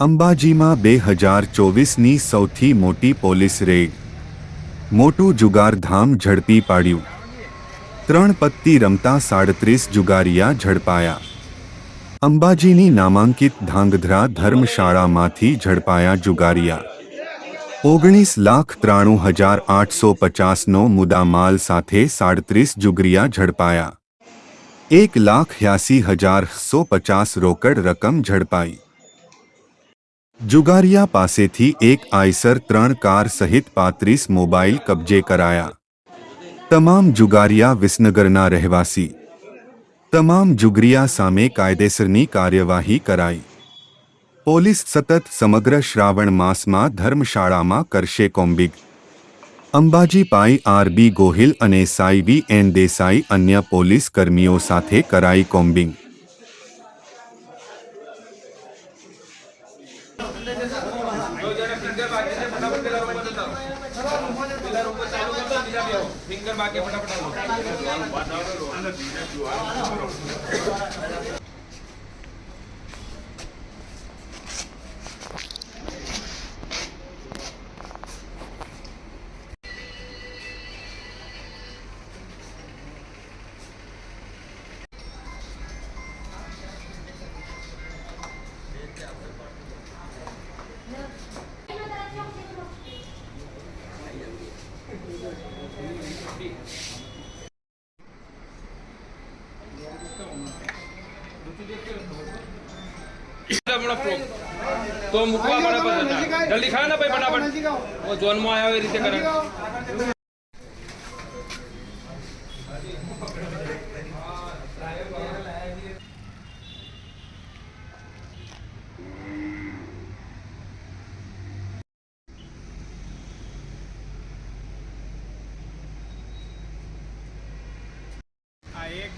અંબાજીમાં બે હજાર ચોવીસની સૌથી મોટી પોલીસ રેડ. મોટું જુગારધામ ઝડપી પાડ્યું. ત્રણ પત્તી રમતા સાડત્રીસ જુગારિયા ઝડપાયા. અંબાજીની નામાંકિત ધાંગધ્રા ધર્મશાળામાંથી ઝડપાયા જુગારિયા. ઓગણીસ લાખ ત્રાણું હજાર આઠસો પચાસનો મુદ્દામાલ સાથે સાડત્રીસ જુગરિયા ઝડપાયા. એક લાખ યાસી હજાર સો પચાસ રોકડ રકમ ઝડપાઈ. જુગારિયા પાસેથી એક આઈસર ત્રણ કાર સહિત પાંત્રીસ મોબાઈલ કબજે કરાયા. તમામ જુગારિયા વિસનગરના રહેવાસી. તમામ જુગરિયા સામે કાયદેસરની કાર્યવાહી કરાઈ. પોલીસ સતત સમગ્ર શ્રાવણ માસમાં ધર્મશાળામાં કરશે combing. Ambaji PI R B Gohil અને સાઈવી એન દેસાઈ અન્ય પોલીસ કર્મીઓ સાથે કરાઈ કોમ્બિંગ. ફિંગર બાકી ફટાફટ તો મૂકવા પડે જલ્દી. ખા ને ભાઈ ફટાફટ ઝોનમાં આવ્યો એ રીતે કરે. એક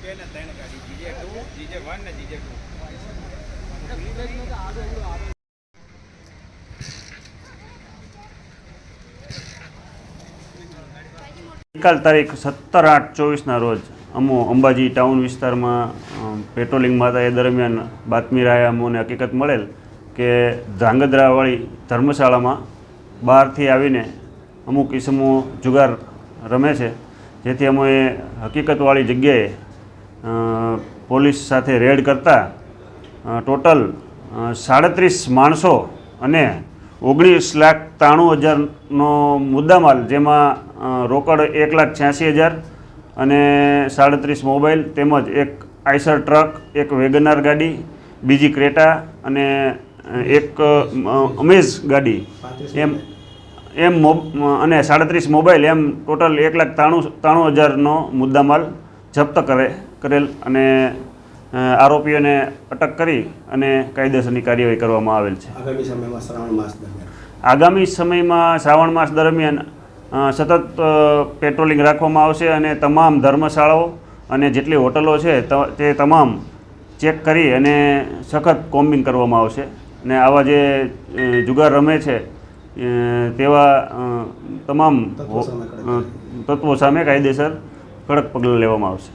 ગઈકાલ તારીખ સત્તર આઠ ચોવીસના રોજ અમો અંબાજી ટાઉન વિસ્તારમાં પેટ્રોલિંગ હતા એ દરમિયાન બાતમી રાહે અમોને હકીકત મળેલ કે ધ્રાંગધ્રાવાળી ધર્મશાળામાં બહારથી આવીને અમુક ઇસમો જુગાર રમે છે. જેથી અમે હકીકતવાળી જગ્યાએ પોલીસ સાથે રેડ કરતા ટોટલ સાડત્રીસ માણસો અને ઓગણીસ લાખ ત્રાણું હજારનો મુદ્દામાલ જેમાં રોકડ એક લાખ છ્યાસી હજાર અને સાડત્રીસ મોબાઈલ તેમજ એક આઈસર ટ્રક એક વેગનાર ગાડી બીજી ક્રેટા અને એક અમેઝ ગાડી. એમ એમ મોબ અને સાડત્રીસ મોબાઈલ એમ ટોટલ એક લાખ ત્રાણું ત્રાણું હજારનો મુદ્દામાલ જપ્ત કરે કરેલ અને આરોપીઓને અટક કરી અને કાયદેસરની કાર્યવાહી કરવામાં આવેલ છે. આગામી સમયમાં શ્રાવણ માસ દરમિયાન? આગામી સમયમાં શ્રાવણ માસ દરમિયાન સતત પેટ્રોલિંગ રાખવામાં આવશે અને તમામ ધર્મશાળાઓ અને જેટલી હોટલો છે તે તમામ ચેક કરી અને સખત કોમ્બિંગ કરવામાં આવશે. અને આવા જે જુગાર રમે છે તેવા તમામ સામે તત્વો સામે કાયદેસર કડક પગલાં લેવામાં આવશે.